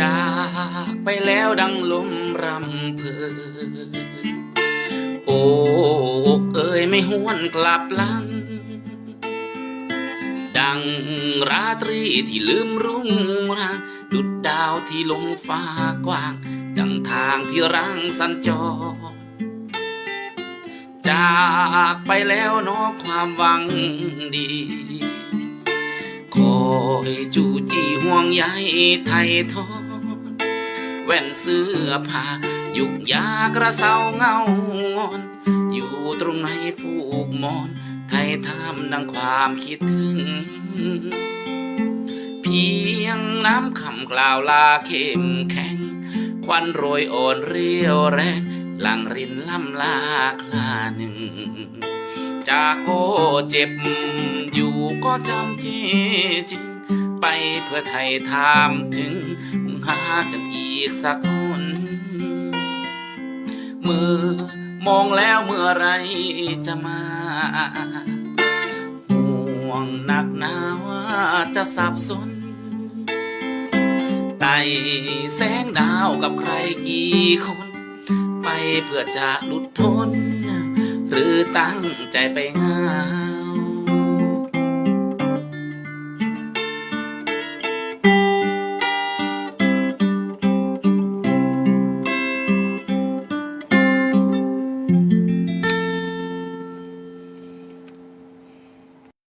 จากไปแล้วดังลมรำเพอโอ้เอ้ยไม่หวนกลับลัง ดังราตรีที่ลืมรุ่งรางดุดดาวที่ลงฟ้ากว้าง ดังทางที่รังสัญจร จากไปแล้วนอความหวังดี คอยจูจีห่วงใยไทยทอดแว่นเสื้อผ้ายุกยากระเซาเงางอน อยู่ตรงไหนฟูกมอน ไทยทำดังความคิดถึง เพียงน้ำคำกล่าวลาเข้มแข็ง ควันโรยอ่อนเรียวแรงหลังรินล่ำลาคลาหนึ่ง จากโกเจ็บ อยู่ก็จำเจจริง ไปเพื่อไทยทามถึงคงหากันอีกสักคนเมื่อมองแล้วเมื่อไรจะมาห่วงหนักหนาว่าจะสับสนไต่แสงดาวกับใครกี่คน ไปเพื่อจะหลุดพ้น ตั้งใจไปงาน